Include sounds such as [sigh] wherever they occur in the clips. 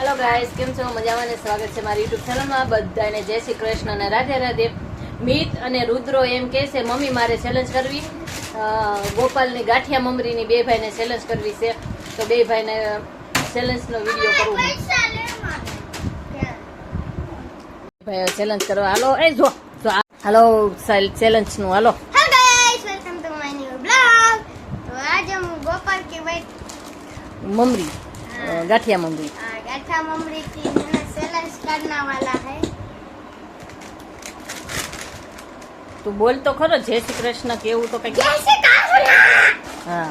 Hello guys કેમ છો? મજામાં ને સ્વાગત છે મારી યુટ્યુબ ચેનલમાં બધાને જય શ્રી કૃષ્ણ અને રાધે રાધે. મિત અને રુદ્રો એમ કહે છે મમ્મી મારે ચેલેન્જ કરવી. ગોપાલની ગાંઠિયા મમરીની બે ભાઈને ચેલેન્જ કરવી છે. તો બે ભાઈને ચેલેન્જનો વીડિયો કરવો ભાઈ ચેલેન્જ કરવા. હાલો એ જો હાલો ચેલેન્જનું હાલો. મમરી ગાંઠિયા મમરી. गाठा ममरी की चैलेंज करने वाला है તું બોલ તો ખરો જય શ્રી કૃષ્ણ કેવું તો કઈ कैसे और, હા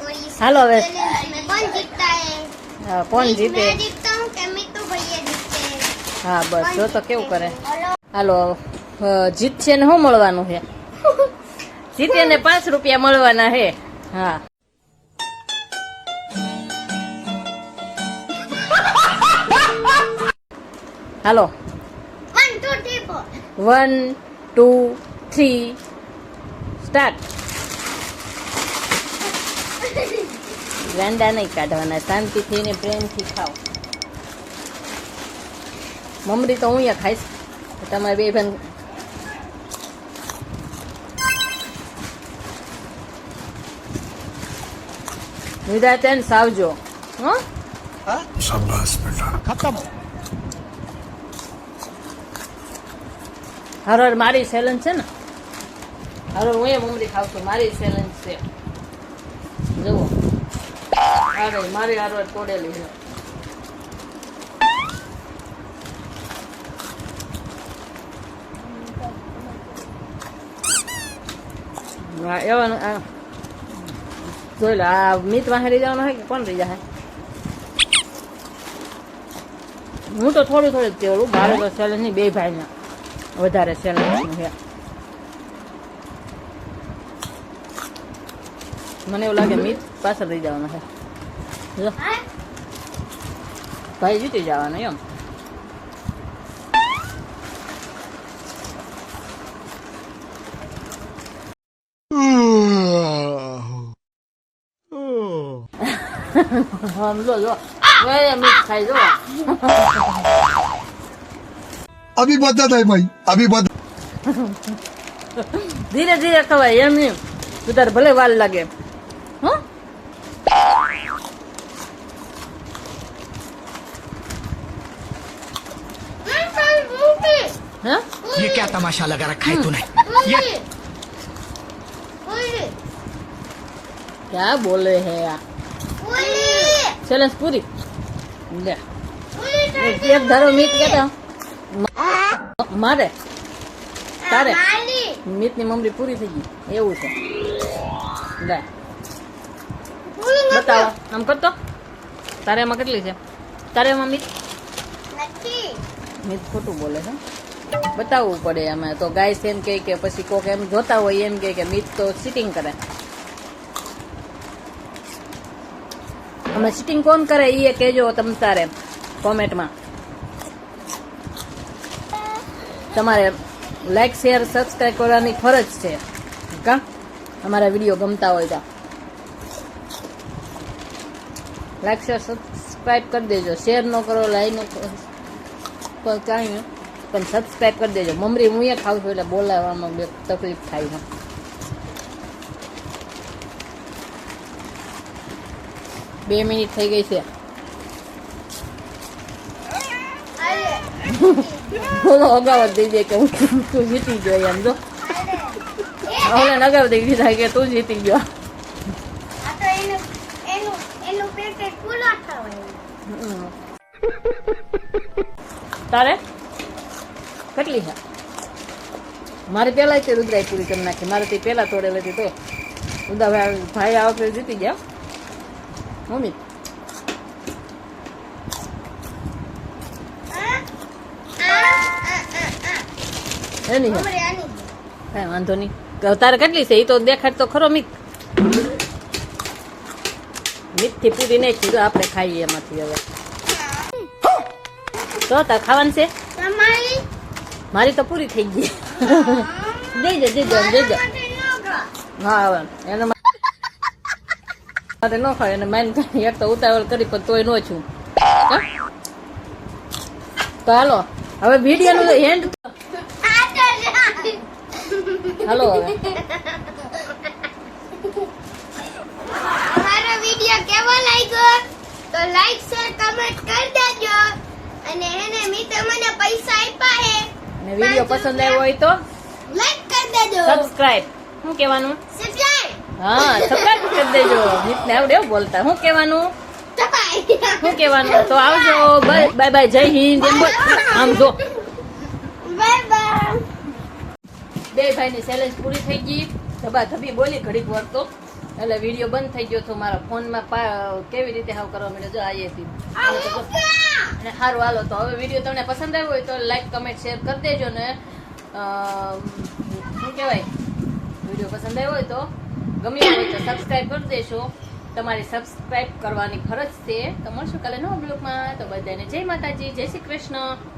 और इस हेलो, वे- challenge में कौन जीतता है હા, કોણ मैं- જીતે मैं जीतता हूँ कि मीतू भैया जीतते हैं હા બસ જો તો કેવું કરે हेलो હાલો અ, જીતશે ને શું મળવાનું છે [laughs] જીતે ને પાંચ રૂપિયા મળવાના છે હા Hello. One two three start ગાંડા નહીં કાઢવાના શાંતિથી ને પ્રેમથી ખાઓ. મમરી તો હું અહીંયા ખાઈશ. તમારે બે ભાઈ નિદાતેન સાવજો. હા? શાબાશ બેટા. ખતમ. હર હર મારી સેલન છે ને હર હર હું એ મમરી ખાવ છું મારી સેલન છે. જુઓ. અરે મારી હાર તોડેલી છે. હા, એવા જોઈ લે આ મિત વાહે રહી જવાનું હોય કે કોણ રહી જાય હું તો થોડું થોડું કેવું મારે તો નહીં બે ભાઈને. વધારે છે. મને એવું લાગે મીઠ પાછળ રહી જવાનું છે. જો. ભાઈ જીતી જવાનું એમ. [laughs] જો. જો મિત ખાઈ જો. [laughs] अभी बता है भाई अभी बता ધીરે ધીરે ખવાય એમ નહીં સુધાર ભલે વાર લાગે હો હા ये क्या तमाशा लगा रखा है तूने ये क्या बोले है આ ચેલેન્જ પૂરી લે એક ધારો મીત કેતા મારે? તારે? મીતની મમરી પૂરી થઈ ગઈ. એવું છે. લે. બતાવો. આમ કરતો? તારે એમાં કેટલી છે? તારે એમાં મીત? મીત ખોટું બોલે છે. બતાવવું પડે એમાં તો ગાય એમ કહે કે પછી કોક એમ જોતા હોય એમ કહે કે મીત તો સિટિંગ કરે. અમે સિટિંગ કોણ કરે? એ કહેજો તમ તારે કોમેન્ટમાં તમારે લાઈક શેર સબસ્ક્રાઈબ કરવાની ફરજ છે. કા? અમારા વીડિયો ગમતા હોય તો. લાઈક શેર સબસ્ક્રાઈબ કરી દેજો. શેર ન કરો લાઈક ન કરો. કાંઈ પણ સબસ્ક્રાઈબ કરી દેજો. મમરી, હું એ ખાઉં છું એટલે બોલાવવામાં બે તકલીફ થાય છે. બે મિનિટ થઈ ગઈ છે. બોલો અગાઉ જ દઈ દે કે હું તું જીતી ગયો એમ જો. હવે અગાઉ દઈ દીધા કે તું જીતી ગયો. તારે? કેટલી છે? મારે પેલા તે રુદ્રાય પૂરી કરી નાખી. મારે તે પેલા તોડેલી હતી તો. ઉદા ભાઈ ભાઈ આ વખતે જીતી ગયા. મમ્મી એની કાંઈ વાંધો નહીં. તારે કેટલી છે? એ તો દેખાડ તો ખરો મીત. મિતથી પૂરી નહીં કીધું આપણે ખાઈએ એમાંથી હવે. તો તાર ખાવાનું છે? મારી તો પૂરી થઈ ગઈ. દેજો દેજો દેજો હા હવે એને માટે ન ખાય એને માઇન એક તો ઉતાવળ કરી પણ તોય ન છું? તો હાલો. હવે વીડિયો નું હેન્ડ હાલો હવે મારો વિડિયો કેવો લાગ્યો? તો લાઈક શેર કમેન્ટ કરી દેજો. અને એને મી તમને પૈસા આપ્યા હે ને વીડિયો પસંદ આવ્યો હોય તો? લાઈક કરી દેજો. સબસ્ક્રાઇબ શું કહેવાનું? સબસ્ક્રાઇબ હા સબસ્ક્રાઇબ કરી દેજો. મિતને આવડે એવું બોલતા. શું કહેવાનું? શું કહેવાનું? તો આવજો. [laughs] બાય બાય જય હિન્દ. એમ બોલ. આમ જો બાય બાય ભાઈની ચેલેન્જ પૂરી થઈ ગઈ. ધબા ધબી બોલી ઘડીક વાર તો. એટલે વીડિયો બંધ થઈ ગયો તો મારા ફોનમાં કેવી રીતે હાવ કરવા મળ્યો જો આઈએથી અને સારું હાલો. તો હવે વીડિયો તમને પસંદ આવ્યો હોય તો લાઈક કમેન્ટ શેર કરી દેજો ને. શું કહેવાય? વીડિયો પસંદ આવ્યો હોય તો ગમ્યો હોય તો સબસ્ક્રાઈબ કરી દેશો. તમારી સબસ્ક્રાઈબ કરવાની ફરજ છે. તો મળશું કાલે નવા બ્લોગમાં તો બધાને જય માતાજી જય શ્રી કૃષ્ણ.